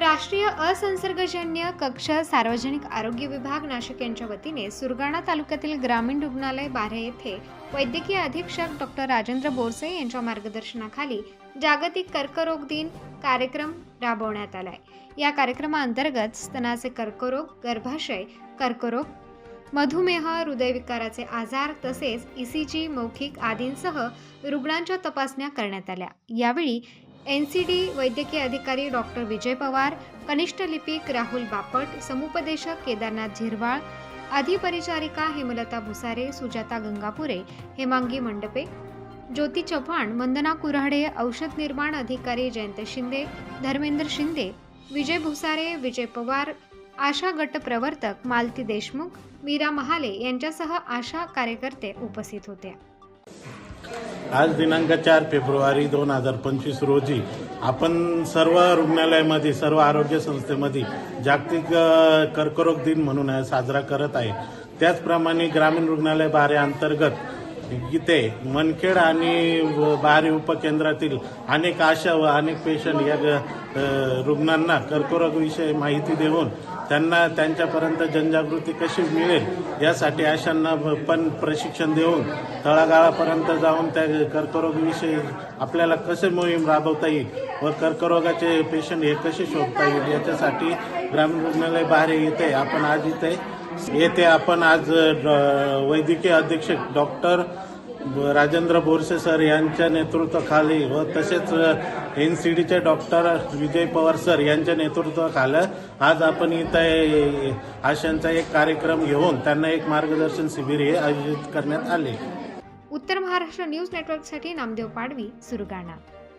राष्ट्रीय असंसर्गजन्य कक्ष सार्वजनिक आरोग्य विभाग नाशिक यांच्या वतीने सुरगाणा तालुक्यातील ग्रामीण रुग्णालय बारे येथे वैद्यकीय अधीक्षक डॉक्टर राजेंद्र बोरसे यांच्या मार्गदर्शनाखाली जागतिक कर्करोग दिन कार्यक्रम राबवण्यात आलाय. या कार्यक्रमाअंतर्गत स्तनाचे कर्करोग गर्भाशय कर्करोग मधुमेह हृदयविकाराचे आजार तसेच ई सी जी मौखिक आदींसह रुग्णांच्या तपासण्या करण्यात आल्या. यावेळी एन सी डी वैद्यकीय अधिकारी डॉक्टर विजय पवार कनिष्ठ लिपिक राहुल बापट समुपदेशक केदारनाथ झिरवाळ अधिपरिचारिका हेमलता भुसारे सुजाता गंगापुरे हेमांगी मंडपे ज्योती चव्हाण वंदना कुऱ्हाडे औषध निर्माण अधिकारी जयंत शिंदे धर्मेंद्र शिंदे विजय भुसारे विजय पवार आशा गट प्रवर्तक मालती देशमुख मीरा महाले यांच्यासह आशा कार्यकर्ते उपस्थित होते. आज दिनांक चार फेब्रुवारी दोन हजार पंचवीस रोजी आपण सर्व रुग्णालयामध्ये सर्व आरोग्य संस्थेमध्ये जागतिक कर्करोग दिन म्हणून साजरा करत आहे. त्याचप्रमाणे ग्रामीण रुग्णालय बारे अंतर्गत इथे मनखेड आणि व- बारी उपकेंद्रातील अनेक आशा व अनेक पेशंट या ग- रुग्णांना कर्करोगविषयी माहिती देऊन त्यांना त्यांच्यापर्यंत जनजागृती कशी मिळेल यासाठी आशांना पण प्रशिक्षण देऊन तळागाळापर्यंत जाऊन त्या कर्करोगविषयी आपल्याला कसे मोहीम राबवता येईल व कर्करोगाचे पेशंट हे कसे शोधता येईल याच्यासाठी ग्रामीण रुग्णालय बाहेर येते आपण आज इथे येथे आपण आज वैद्यकीय अधीक्षक डॉक्टर राजेंद्र बोरसे सर यांच्या नेतृत्वाखाली व तसेच एन सी डीचे डॉक्टर विजय पवार सर यांच्या नेतृत्वाखाली आज आपण इथं आशांचा एक कार्यक्रम घेऊन त्यांना एक मार्गदर्शन शिबिर हे आयोजित करण्यात आले. उत्तर महाराष्ट्र न्यूज नेटवर्कसाठी नामदेव पाडवी सुरगाणा.